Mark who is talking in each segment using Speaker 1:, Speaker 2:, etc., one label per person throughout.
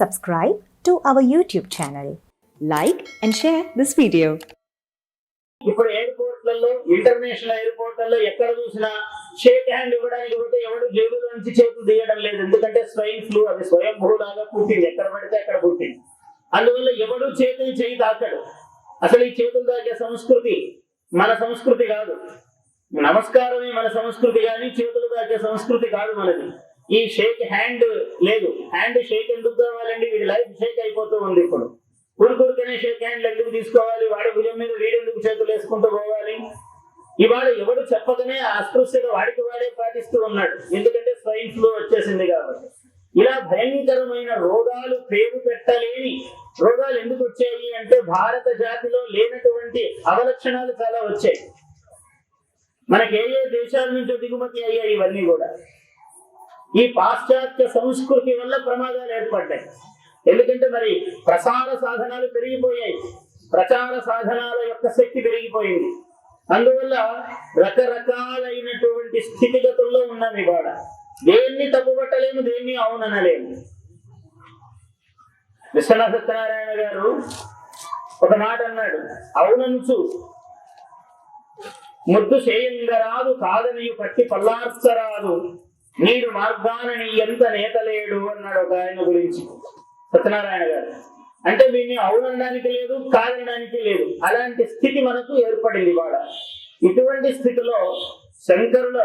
Speaker 1: subscribe to our YouTube channel. Like and share this video.
Speaker 2: ఇప్పుడు ఎయిర్పోర్ట్లలో international ఎయిర్పోర్ట్లలో ఎక్కడ చూసినా shake hand ఇవ్వడానికి పోతే ఎవడు జేబులో నుంచి చేతులు తీయడం లేదు. ఎందుకంటే స్వైన్ ఫ్లూ అది స్వయం భూలాగా పుట్టింది. ఎక్కడ పడితే అక్కడ పుట్టింది. అందువల్ల ఎవడు చేతిని చేయి తాకడు. అసలు ఈ చేతులు తాకే సంస్కృతి మన సంస్కృతి కాదు. నమస్కారమే మన సంస్కృతి కానీ చేతులు తాకే సంస్కృతి కాదు మనది. ఈ షేక్ హ్యాండ్ లేదు. హ్యాండ్ షేక్ ఎందుకు కావాలండి? వీడి లైఫ్ షేక్ అయిపోతూ ఉంది ఇప్పుడు. కురుకురుకనే షేక్ హ్యాండ్లు ఎందుకు తీసుకోవాలి? వాడి భుజం మీద వీడెందుకు చేతులు వేసుకుంటూ పోవాలి? ఇవాళ ఎవడు చెప్పకనే అస్పృశ్యత వాడికి వాడే పాటిస్తూ ఉన్నాడు. ఎందుకంటే స్వైన్ ఫ్లూ వచ్చేసింది కాబట్టి. ఇలా భయంకరమైన రోగాలు పేరు పెట్టలేని రోగాలు ఎందుకు వచ్చాయి అంటే భారత జాతిలో లేనటువంటి అవలక్షణాలు చాలా వచ్చాయి. మనకి ఏ ఏ దేశాల నుంచో దిగుమతి అయ్యాయి ఇవన్నీ కూడా. ఈ పాశ్చాత్య సంస్కృతి వల్ల ప్రమాదాలు ఏర్పడ్డాయి. ఎందుకంటే మరి ప్రసార సాధనాలు పెరిగిపోయాయి. ప్రచార సాధనాల యొక్క శక్తి పెరిగిపోయింది. అందువల్ల రకరకాలైనటువంటి స్థితిగతుల్లో ఉన్నాం ఇవాళ. దేన్ని తప్పుపట్టలేము దేన్ని అవుననలేము. విశ్వనాథ సత్యనారాయణ గారు ఒక మాట అన్నాడు. అవునంచు ముద్దు చేయంగరాదు కాదనియు పట్టి పల్లార్చరాదు. నీడు మార్గానని ఎంత నేతలేడు అన్నాడు ఒక ఆయన గురించి. సత్యనారాయణ గారు. అంటే దీన్ని అవునడానికి లేదు కాదనడానికి లేదు. అలాంటి స్థితి మనకు ఏర్పడింది వాడ ఇటువంటి స్థితిలో శంకరుల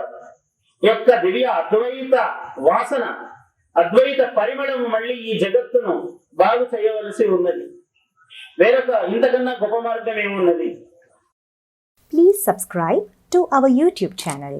Speaker 2: యొక్క దివ్య అద్వైత వాసన అద్వైత పరిమళం మళ్ళీ ఈ జగత్తును బాగు చేయవలసి ఉన్నది. వేరొక ఇంతకన్నా గొప్ప మార్గం ఏమున్నది?
Speaker 1: Please subscribe to our YouTube channel